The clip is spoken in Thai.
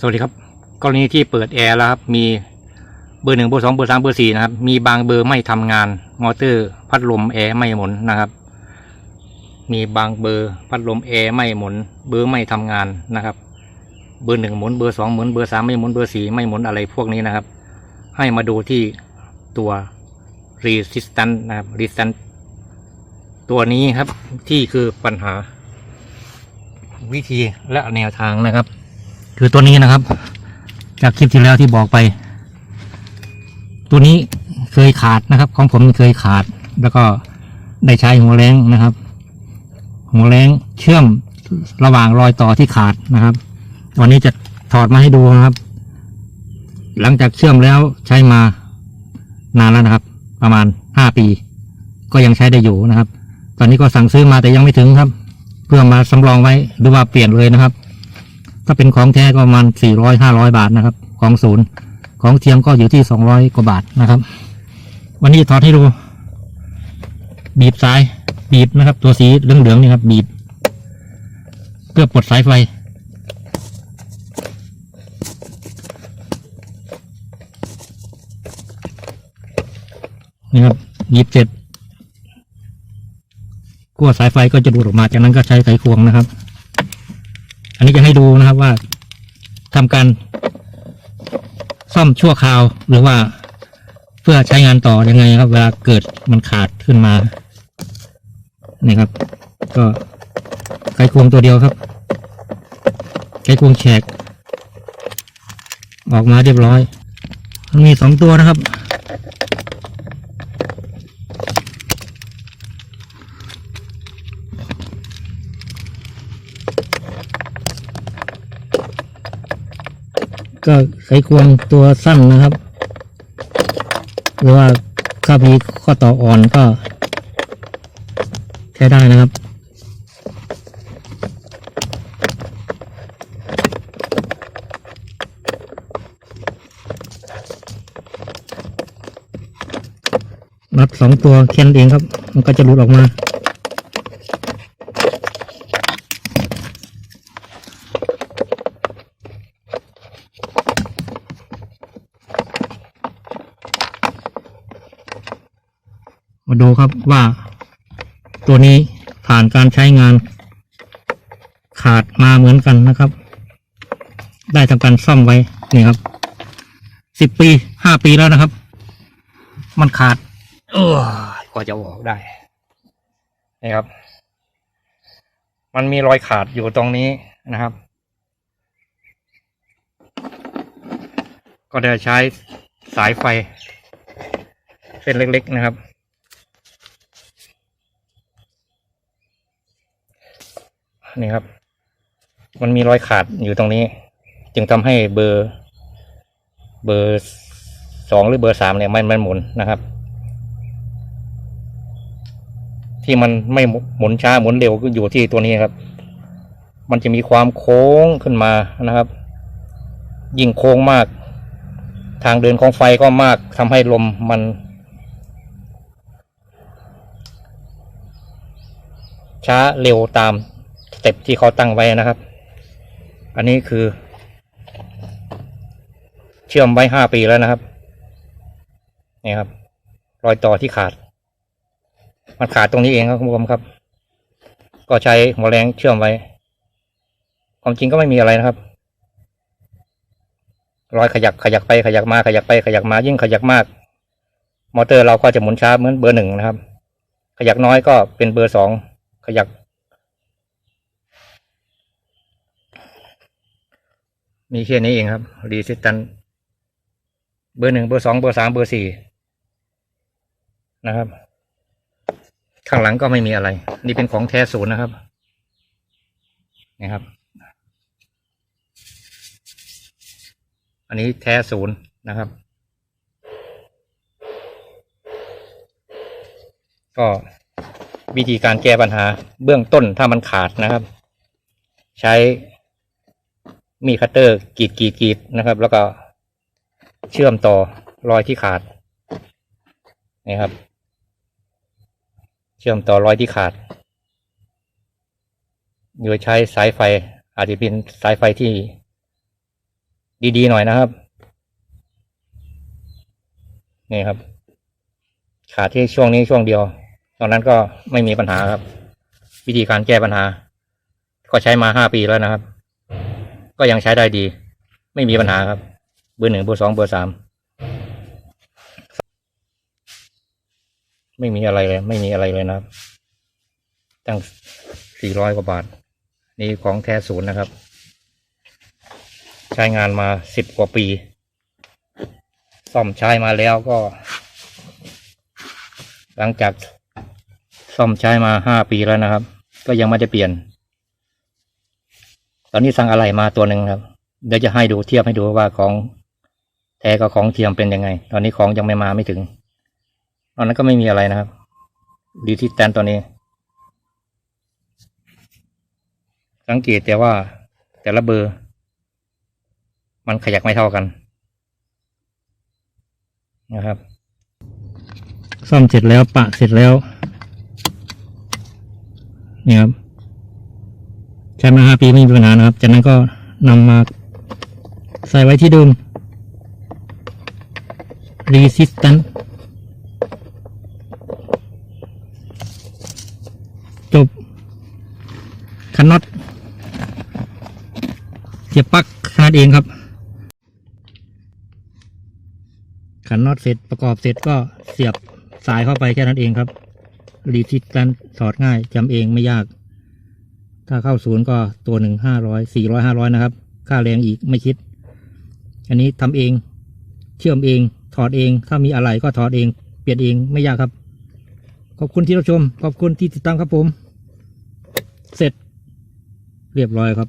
สวัสดีครับ กรณีที่เปิดแอร์แล้วครับ มีเบอร์หนึ่งเบอร์สองเบอร์สามเบอร์สี่นะครับ มีบางเบอร์ไม่ทำงาน มอเตอร์ พัดลมแอร์ไม่หมุนนะครับ มีบางเบอร์พัดลมแอร์ไม่หมุน เบอร์ไม่ทำงานนะครับ เบอร์หนึ่งหมุน เบอร์สองหมุน เบอร์สามไม่หมุน เบอร์สี่ไม่หมุนอะไรพวกนี้นะครับ ให้มาดูที่ตัว resistance นะครับ resistance ตัวนี้ครับที่คือปัญหาวิธีและแนวทางนะครับ คือตัวนี้นะครับ จากคลิปที่แล้วที่บอกไป ตัวนี้เคยขาดนะครับ ของผมเคยขาด แล้วก็ได้ใช้หัวแรงนะครับ หัวแรงเชื่อมระหว่างรอยต่อที่ขาดนะครับ วันนี้จะถอดมาให้ดูนะครับ หลังจากเชื่อมแล้วใช้มานานแล้วนะครับ ประมาณห้าปี ก็ยังใช้ได้อยู่นะครับ ตอนนี้ก็สั่งซื้อมาแต่ยังไม่ถึงครับ เพื่อมาสำรองไว้หรือว่าเปลี่ยนเลยนะครับ ถ้าเป็นของแท้ก็ประมาณสี่ร้อยห้าร้อยบาทนะครับ ของศูนย์ของเทียมก็อยู่ที่สองร้อยกว่าบาทนะครับ วันนี้ถอดให้ดู บีบสายบีบนะครับ ตัวสีเหลืองๆนี่ครับ บีบ เพื่อปลดสายไฟนี่ครับบีบเสร็จกั้วสายไฟก็จะดูดออกมาจากนั้นก็ใช้ไขควงนะครับ อันนี้จะให้ดูนะครับว่าทำการซ่อมชั่วคราวหรือว่าเพื่อใช้งานต่อยังไงครับ เวลาเกิดมันขาดขึ้นมานี่ครับ ก็ไขควงตัวเดียวครับไขควงแฉกออกมาเรียบร้อย มันมีสองตัวนะครับ ก็ไขควงตัวสั้นนะครับ หรือว่าถ้ามีข้อต่ออ่อนก็ใช้ได้นะครับนัดสองตัวแค่นั้นเองครับ มันก็จะหลุดออกมา มาดูครับว่า ตัวนี้ผ่านการใช้งาน ขาดมาเหมือนกันนะครับ ได้ทำการซ่อมไว้นี่ครับสิบปีห้าปีแล้วนะครับ มันขาด เออกว่าจะออกได้นี่ครับ มันมีรอยขาดอยู่ตรงนี้นะครับ ก็ได้ใช้สายไฟ เส้นเล็ก ๆ นะครับ นี่ครับ มันมีรอยขาดอยู่ตรงนี้ จึงทำให้เบอร์ เบอร์สองหรือเบอร์สามเนี่ยมันมันหมุนนะครับ ที่มันไม่หมุนช้าหมุนเร็วก็อยู่ที่ตัวนี้ครับ มันจะมีความโค้งขึ้นมานะครับ ยิ่งโค้งมาก ทางเดินของไฟก็มากทำให้ลมมันช้าเร็วตาม เต็ปที่เขาตั้งไว้นะครับ อันนี้คือ เชื่อมไว้ห้าปีแล้วนะครับนี่ครับ รอยต่อที่ขาด มันขาดตรงนี้เองครับคุณผู้ชมครับ ก็ใช้หัวแรงเชื่อมไว้ ความจริงก็ไม่มีอะไรนะครับ รอยขยักขยักไปขยักมาขยักไปขยักมายิ่งขยักมาก มอเตอร์เราก็จะหมุนช้าเหมือนเบอร์หนึ่งนะครับ ขยักน้อยก็เป็นเบอร์สองขยัก มีแค่นี้เองครับรีสิสตันเบอร์หนึ่งเบอร์สองเบอร์สามเบอร์สี่นะครับ ข้างหลังก็ไม่มีอะไร นี่เป็นของแท้ศูนย์นะครับนี่ครับ อันนี้แท้ศูนย์นะครับ ก็วิธีการแก้ปัญหาเบื้องต้นถ้ามันขาดนะครับ ใช้ มีคัตเตอร์กรีดกรีดกรีดนะครับ แล้วก็เชื่อมต่อรอยที่ขาดนี่ครับ เชื่อมต่อรอยที่ขาด โดยใช้สายไฟ อาจจะเป็นสายไฟที่ดีๆหน่อยนะครับนี่ครับ ขาดที่ช่วงนี้ช่วงเดียว ตอนนั้นก็ไม่มีปัญหาครับ วิธีการแก้ปัญหา ก็ใช้มาห้าปีแล้วนะครับ ก็ยังใช้ได้ดี ไม่มีปัญหาครับ เบอร์หนึ่งเบอร์สองเบอร์สามไม่มีอะไรเลย ไม่มีอะไรเลยนะครับ ตั้งสี่ร้อยกว่าบาท นี่ของแท้ศูนย์นะครับ ใช้งานมาสิบกว่าปี ซ่อมใช้มาแล้วก็ หลังจากซ่อมใช้มาห้าปีแล้วนะครับ ก็ยังไม่ได้เปลี่ยน ตอนนี้สั่งอะไรมาตัวหนึ่งครับ เดี๋ยวจะให้ดูเทียบให้ดูว่าของแท้กับของเทียมเป็นยังไง ตอนนี้ของยังไม่มาไม่ถึง ตอนนั้นก็ไม่มีอะไรนะครับ ดีที่แตนตัวนี้ สังเกตแต่ว่าแต่ละเบอร์ มันขยักไม่เท่ากันนะครับ ซ่อมเสร็จแล้วปะเสร็จแล้วนี่ครับ ใช้มาห้าปีไม่มีปัญหานะครับ จากนั้นก็นำมาใส่ไว้ที่เดิม resistant จบ คันน็อตเสียบปลั๊กขนาดเองครับ ขันน็อตเสร็จประกอบเสร็จก็เสียบสายเข้าไปแค่นั้นเองครับรีทิสกันถอดง่ายจำเองไม่ยาก ถ้าเข้าศูนย์ก็ตัวหนึ่งห้าร้อยสี่ร้อยห้าร้อยนะครับ ค่าแรงอีกไม่คิด อันนี้ทำเอง เชื่อมเอง ถอดเอง ถ้ามีอะไรก็ถอดเอง เปลี่ยนเองไม่ยากครับ ขอบคุณที่รับชม ขอบคุณที่ติดตามครับผม เสร็จ เรียบร้อยครับ